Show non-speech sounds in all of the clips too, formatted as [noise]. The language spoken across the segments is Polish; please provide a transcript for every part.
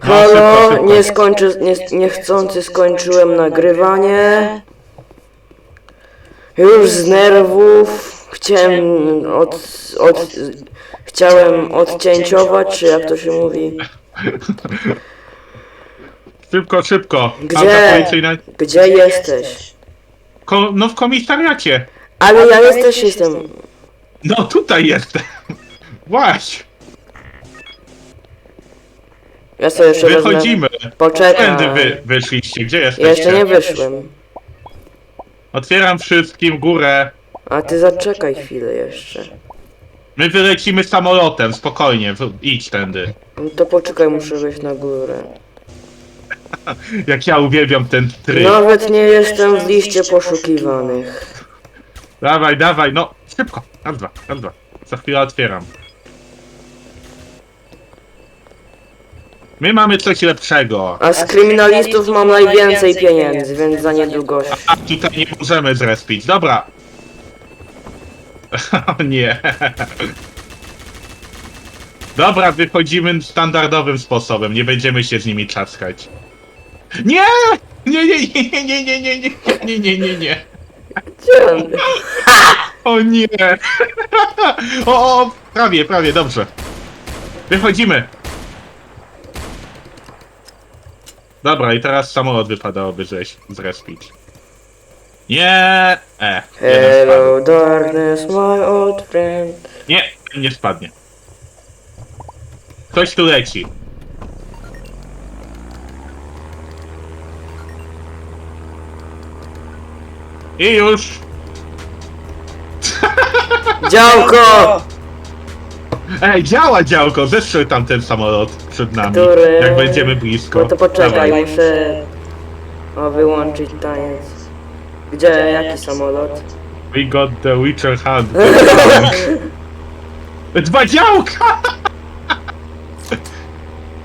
Halo, szybko, szybko. nie skończy, nie, niechcący skończyłem nagrywanie. Już z nerwów chciałem od, od, chciałem odcięciować, czy jak to się mówi. [laughs] Szybko, szybko. Gdzie? Auta. Gdzie jesteś? Ko no w komisariacie. Ale ja jest, też jestem. No tutaj jestem. [laughs] Właśnie. Ja sobie jeszcze wezmę. Wychodzimy. Poczekaj. Tędy wy wyszliście. Gdzie jesteście? Jeszcze nie wyszłem. Otwieram wszystkim górę. A ty zaczekaj chwilę jeszcze. My wylecimy samolotem, spokojnie, w- idź tędy. No to poczekaj, muszę wejść na górę. [laughs] Jak ja uwielbiam ten tryb. Nawet nie jestem w liście poszukiwanych. Dawaj, dawaj, no szybko. Raz, dwa, raz, dwa. Za chwilę otwieram. My mamy coś lepszego. A z kryminalistów mam najwięcej pieniędzy, więc za niedługo. A tutaj nie możemy zrespić. Dobra. O nie. Dobra, wychodzimy standardowym sposobem. Nie będziemy się z nimi czaskać. Nie! Nie, nie, nie, nie, nie, nie, nie, nie, nie, nie, nie, nie. Gdzie on? O nie! O, o, prawie, prawie, dobrze. Wychodzimy. Dobra, i teraz samolot wypadałoby zreś- zrespić. Nie! E, jeden spadł. Hello darkness, my old friend. Nie, nie spadnie. Ktoś tu leci. I już! Działko! Ej, działa działko! Zestrzel tam ten samolot przed nami. Który- Jak będziemy blisko. No to poczekaj, Dawaj. muszę... O, wyłączyć taniec. Gdzie, jaki samolot? We got the Witcher Hunt. [laughs] Dwa działka!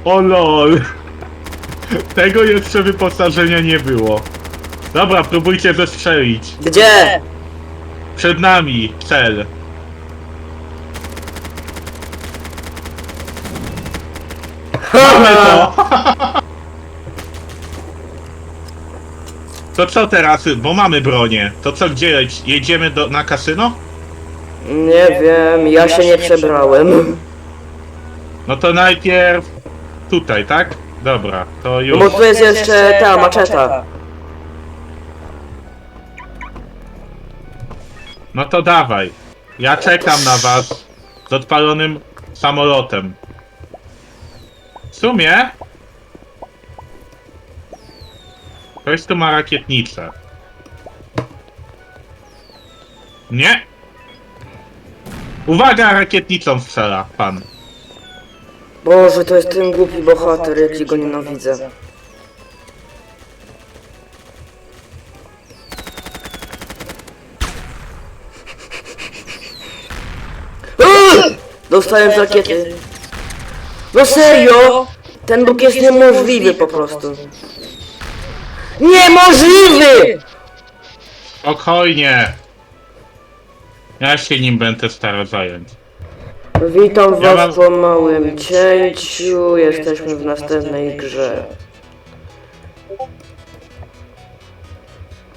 O lol. Tego jeszcze wyposażenia nie było. Dobra, próbujcie zestrzelić. Gdzie? Przed nami cel. Mamy to! To co teraz? Bo mamy bronię. To co, gdzie jedziemy do, na kasyno? Nie wiem, ja się nie przebrałem. No to najpierw tutaj, tak? Dobra, to No już. bo tu jest jeszcze ta maczeta. No to dawaj. Ja czekam na was z odpalonym samolotem. W sumie... Ktoś tu ma rakietnicę. Nie? Uwaga, rakietnicą strzela pan. Boże, to jest ten głupi bohater, jaki go nienawidzę. [laughs] Dostałem z rakiety. No serio? Ten Bóg jest niemożliwy po prostu. Niemożliwy! Spokojnie. Ja się nim będę starał zająć. Witam Ja was mam- po małym cięciu. Jesteśmy w następnej grze.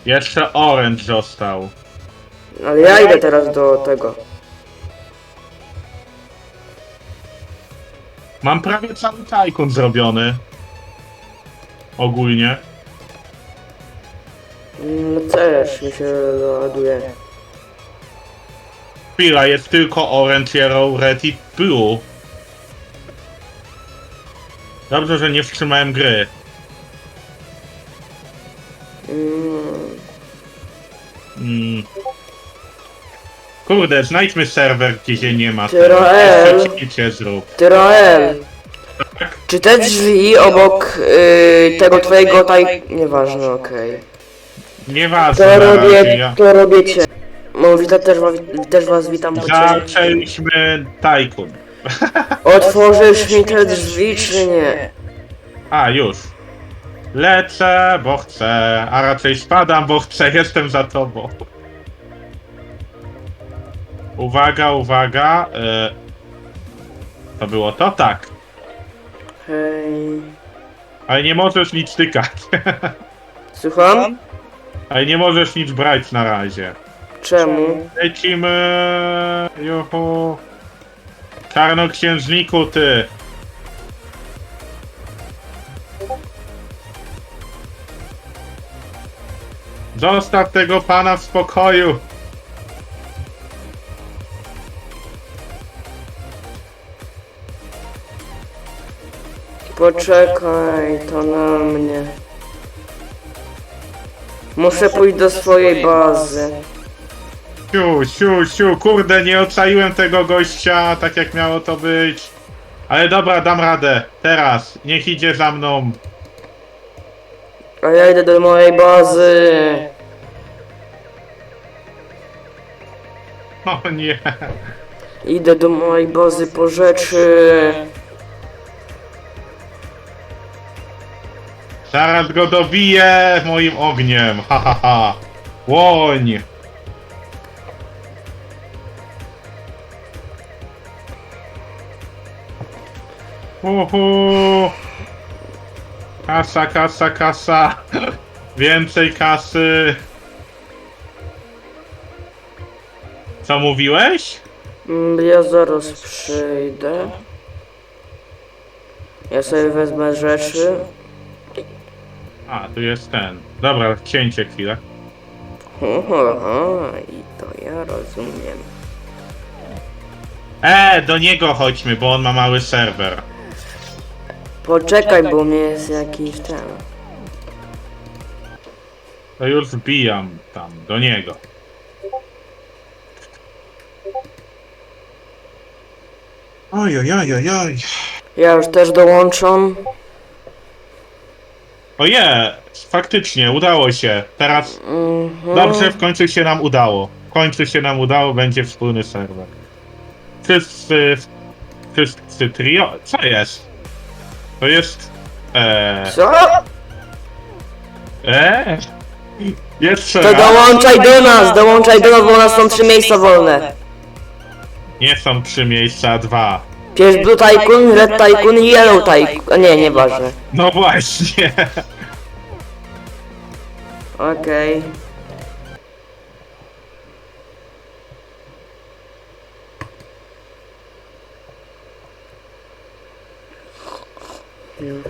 Jeszcze Orange został. Ale ja idę teraz do tego. Mam prawie cały tajkun zrobiony. Ogólnie. No też mi się ładuje. Chwila, jest tylko Orange, Yellow, Red i Blue. Dobrze, że nie wstrzymałem gry. Mm, Mm. Kurde, znajdźmy serwer, gdzie się nie ma. Tyrael. Przeciwcie zrób. Tyrael, czy te drzwi obok y, tego twojego taj... Nieważne, okej. Nieważne, To na razie, robię, ja... to robię cię. Mo, witam, też, wa- też was witam po. Zaczęliśmy tajkun. [laughs] Otworzysz mi te drzwi, czy nie? A, już. Lecę, bo chcę, a raczej spadam, bo chcę, jestem za tobą. Uwaga, uwaga. E... To było to? Tak. Hej. Ale nie możesz nic tykać. [laughs] Słucham? Ale nie możesz nic brać na razie. Czemu? Lecimy. Juhu. Czarnoksiężniku, ty. Zostaw tego pana w spokoju. Poczekaj, to na mnie. Muszę pójść do swojej bazy. Siu, siu, siu, kurde, nie ocaliłem tego gościa tak jak miało to być. Ale dobra, dam radę. Teraz, niech idzie za mną. A ja idę do mojej bazy. O nie. Idę do mojej bazy po rzeczy. Zaraz go dobiję moim ogniem. Ha, ha, ha. Łoń. Uhu. Kasa, kasa, kasa. Więcej kasy. Co mówiłeś? Mm, Ja zaraz przyjdę. Ja sobie wezmę rzeczy. A, tu jest ten. Dobra, cięcie chwilę. Oho, i to ja rozumiem. E, do niego chodźmy, bo on ma mały serwer. Poczekaj, bo mnie jest jakiś ten. To już wbijam tam, do niego. Oj, oj, oj, oj, oj. Ja już też dołączam. Oje, faktycznie, udało się. Teraz, Mhm. dobrze, w końcu się nam udało. W końcu się nam udało, będzie wspólny serwer. Wszyscy, wszyscy trio, co jest? To jest, eee, Co? eee, jeszcze To raz. dołączaj do nas, dołączaj do nas, bo u nas są trzy miejsca wolne. Nie są trzy miejsca, dwa. Pierw Blue Tycoon, Red Tycoon i Yellow Tycoon. Nie, nieważne. No właśnie. [laughs] Okej.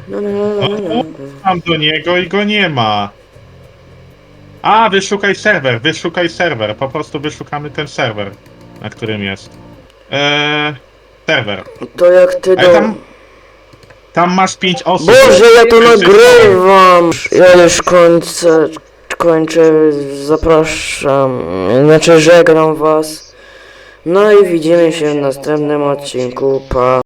No, no, no, no, no. Mam do niego i go nie ma. A, wyszukaj serwer, wyszukaj serwer. Po prostu wyszukamy ten serwer, na którym jest. Eee, serwer. To jak ty Ale do... tam, tam masz pięć osób. Boże, ja to Wszyscy nagrywam! Ja już kończę, kończę, zapraszam, znaczy żegnam was. No i widzimy się w następnym odcinku, pa.